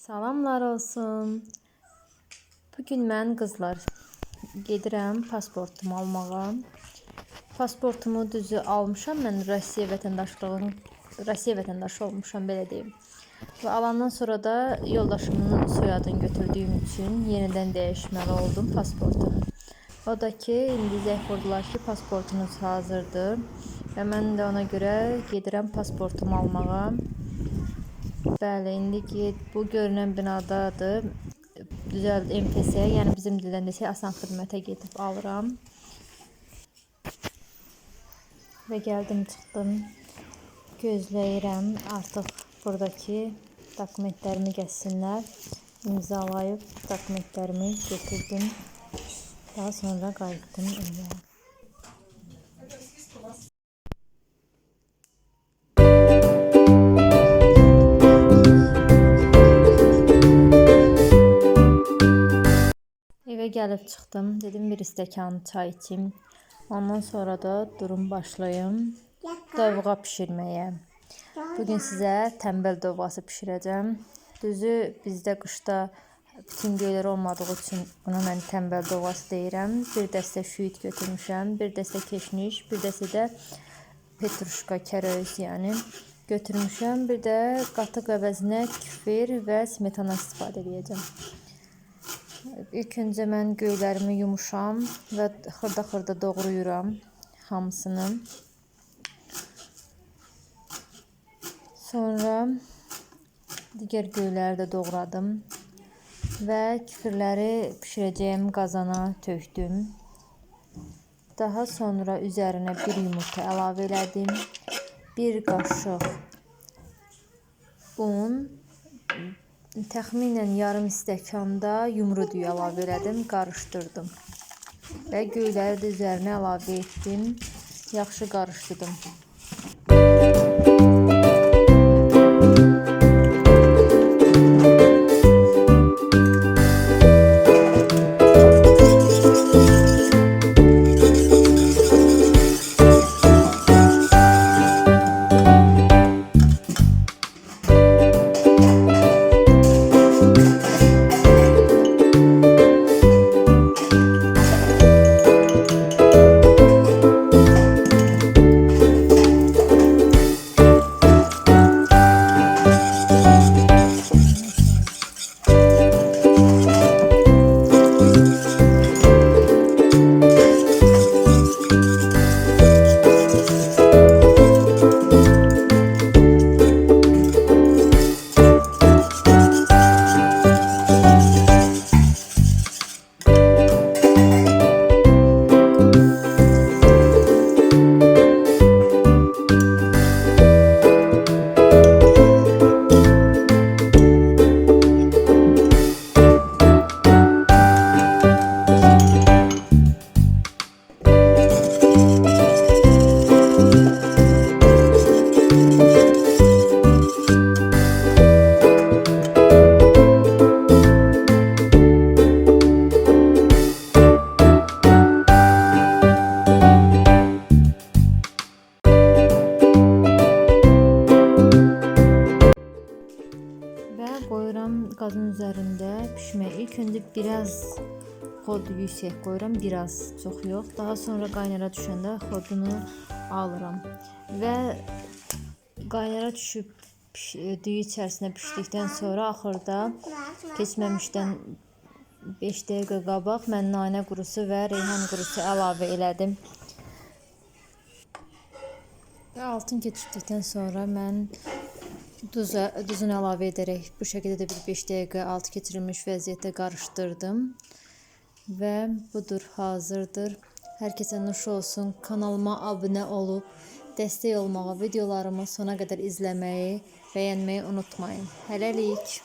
Salamlar olsun. Bugün mən qızlar gedirəm pasportumu almağa. Pasportumu düzü almışam. Mən Rusiya vətəndaşlığın Rusiya vətəndaşı olmuşam belə deyim. Və alandan sonra da yoldaşımın soyadını götürdüyüm üçün yenidən dəyişməli oldum pasportumu. O da ki, indi zəng vurdular ki, pasportunuz hazırdır. Və mən də ona görə gedirəm pasportumu almağa. Bəli, indi ki, bu görünən binadadır. Düzəld MTS, yəni bizim dildən desək asan xidmətə gedib alıram. Və gəldim, çıxdım. Gözləyirəm artıq buradakı dokumentlərimi gəzsinlər. İmzalayıb dokumentlərimi götürdüm. Daha sonra qayıtdım evə. Gəlib çıxdım. Dedim bir stəkan çay içim. Ondan sonra da durum başlayım dovğa bişirməyə. Bugün sizə tənbəl dovğası bişirəcəm. Düzü bizdə qışda bütün göylər olmadığı üçün buna mən tənbəl dovğası deyirəm. Bir dəstə şüyüt götürmüşəm, bir dəstə keşniş, bir dəstə də petruşka, kərəvüz yəni götürmüşəm. Bir də qatıq əvəzinə küfür və smetana istifadə edəcəm. İlk öncə mən göylərimi yumuşam və xırda-xırda doğrayıram hamısını. Sonra digər göyləri də doğradım və küfürləri bişirəcəyim qazana tökdüm. Daha sonra üzərinə bir yumurta əlavə elədim. Bir qaşıq un, təxminən yarım stəkanda yumru düyü əlavə elədim, qarışdırdım. Və göyləri də üzərinə əlavə etdim. Yaxşı qarışdırdım. Və qoyuram qazın üzərində pişməyə. İlk öncə biraz xod yüksək qoyuram, biraz, çox yox. Daha sonra qaynara düşəndə xodunu alıram və qaynara düşüb piş- düyü içərisinə bişdikdən sonra axırda keçməmişdən 5 dəqiqə qabaq mən nanə qurusu və reyhan qurusu əlavə elədim. Və altın keçirdikdən sonra mən Duza, duzunu əlavə edərək bu şəkildə də bir 5 dəqiqə altı keçirilmiş vəziyyətdə qarışdırdım. Və budur, hazırdır. Hər kəsə nuş olsun. Kanalıma abunə olub dəstək olmağı, videolarımı sona qədər izləməyi, bəyənməyi unutmayın. Hələlik.